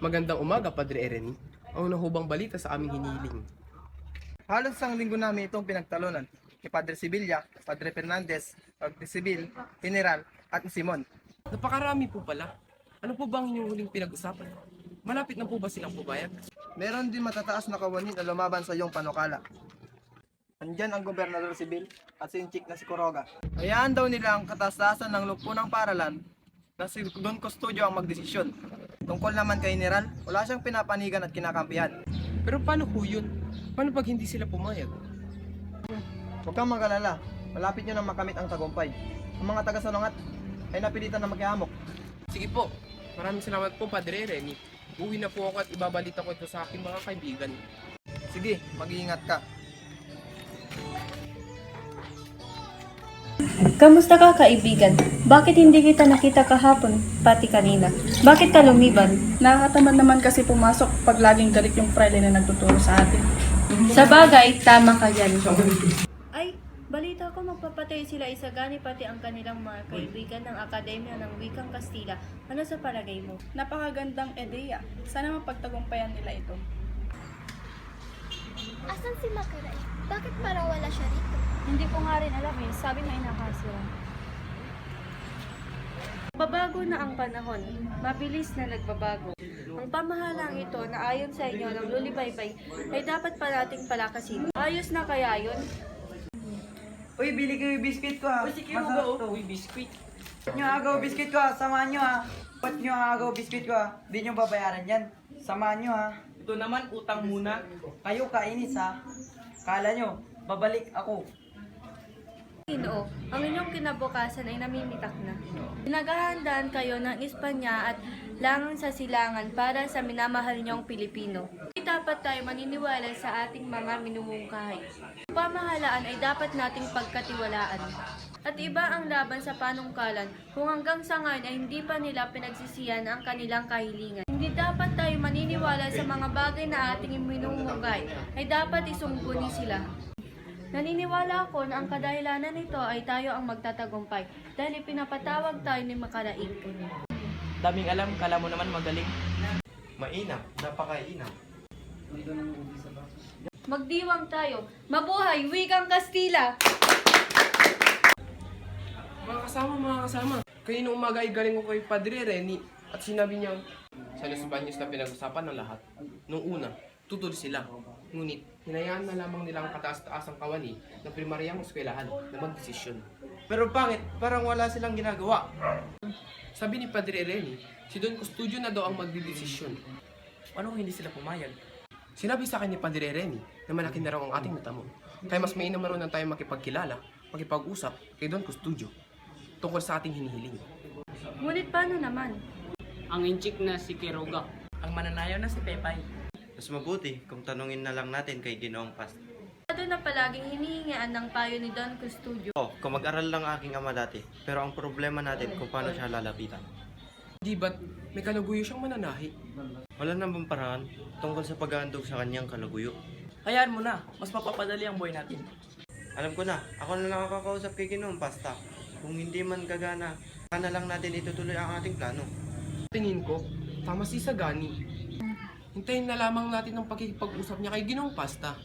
Magandang umaga, Padre Ereni. Ang nahubang balita sa aming hinihiling. Halos isang linggo namin itong pinagtalunan ni Padre Sibilla, Padre Fernandez, Padre Sibil, General, at ni Simon. Napakarami po pala. Ano po bang inyong huling pinag-usapan? Malapit na po ba silang pubayag? Meron din matataas na kawani na lumaban sa iyong panukala. Andyan ang gobernador Sibil at si Inchik na si Coroga. Hayaan daw nila ang katastasan ng lumpunang paralan na si Don Custodio ang magdesisyon. Tungkol naman kay General, wala siyang pinapanigan at kinakampihan. Pero paano po yun? Paano pag hindi sila pumayag? Huwag kang magalala, malapit nyo na makamit ang tagumpay. Ang mga taga-salungat ay napilitan na maghihamok. Sige po. Maraming salamat po, Padre Ereni. Uwi na po ako at ibabalita ko ito sa aking mga kaibigan. Sige, mag-iingat ka. Kamusta ka kaibigan? Bakit hindi kita nakita kahapon, pati kanina? Bakit ka lumiban? Nakakatamad naman kasi pumasok pag laging galit yung prele na nagtuturo sa atin. Sa bagay, tama ka yan. Ay, balita ko magpapatay sila Isagani pati ang kanilang mga kaibigan ng Akademya ng Wikang Kastila. Ano sa palagay mo? Napakagandang ideya. Sana mapagtagumpayan nila ito. Asan si Makiray? Bakit parang wala siya rito? Hindi ko nga rin alam eh. Sabi may nakasira. Babago na ang panahon. Mabilis na nagbabago. Ang pamahalang ito na ayon sa inyo ng lulibaybay ay dapat pa nating palakasin. Ayos na kaya yun? Uy, bili kayo yung biscuit ko ha. Uy, sige Masarap to. Uy, biskuit. Nyo agaw biscuit ko ha. Samahan nyo ha. Pat nyo agaw biscuit ko ha. Di nyo babayaran yan. Samahan nyo ha. Ito naman, utang muna. Kayo kainis ha. Kala nyo, babalik ako. Ginoo, ang inyong kinabukasan ay namimitak na. Pinaghahandaan kayo ng Espanya at langang sa silangan para sa minamahal niyong Pilipino. Hindi dapat tayo maniniwala sa ating mga minumungkahi. Pamahalaan ay dapat nating pagkatiwalaan. At iba ang laban sa panungkalan kung hanggang sa ngayon ay hindi pa nila pinagsisiyan ang kanilang kahilingan. Hindi dapat tayo maniniwala sa mga bagay na ating minumungkahi ay dapat isungguni sila. Naniniwala ako na ang kadahilanan nito ay tayo ang magtatagumpay dahil pinapatawag tayo ni Makaraig. Daming alam, kala mo naman magaling. Mainam, napakainam. Magdiwang tayo. Mabuhay, wikang Kastila! Mga kasama, mga kasama. Kanina umaga ay galing ko kay Padre Reni at sinabi niyang sa Los Baños na pinag-usapan ng lahat. Nung una, tutuloy sila. Ngunit, hinayaan na lamang nilang kataas-taasang kawani ng primaryang eskwelahan na magdesisyon. Pero pangit, parang wala silang ginagawa. Sabi ni Padre Reni, si Don Custodio na daw ang magdidesisyon. Ano hindi sila pumayag? Sinabi sa akin ni Padre Reni na malaki na raw ang ating natamo. Kaya mas mainam na na tayo makipagkilala, makipag-usap kay Don Custodio tungkol sa ating hinihiling. Ngunit paano naman? ang inchik na si Kiroga. Ang mananayaw na si Pepay. Mas mabuti kung tanungin na lang natin kay Ginoong Past. Ito na palaging hinihingian ng payo ni Don Custodio. Oh, kung mag-aral lang aking ama dati, pero ang problema natin kung paano siya lalapitan. Di ba't may kaluguyo siyang mananahi? Wala namang paraan tungkol sa pag-aandog sa kanyang kaluguyo. Hayaan mo na, mas mapapadali ang buhay natin. Alam ko na, ako na lang ang kakausap kay Ginoong Pasta. Kung hindi man gagana, saka na lang natin itutuloy ang ating plano. Tingin ko, tama si Sagani. Hintayin na lamang natin ang pagkikipag-usap niya kay Ginong Pasta.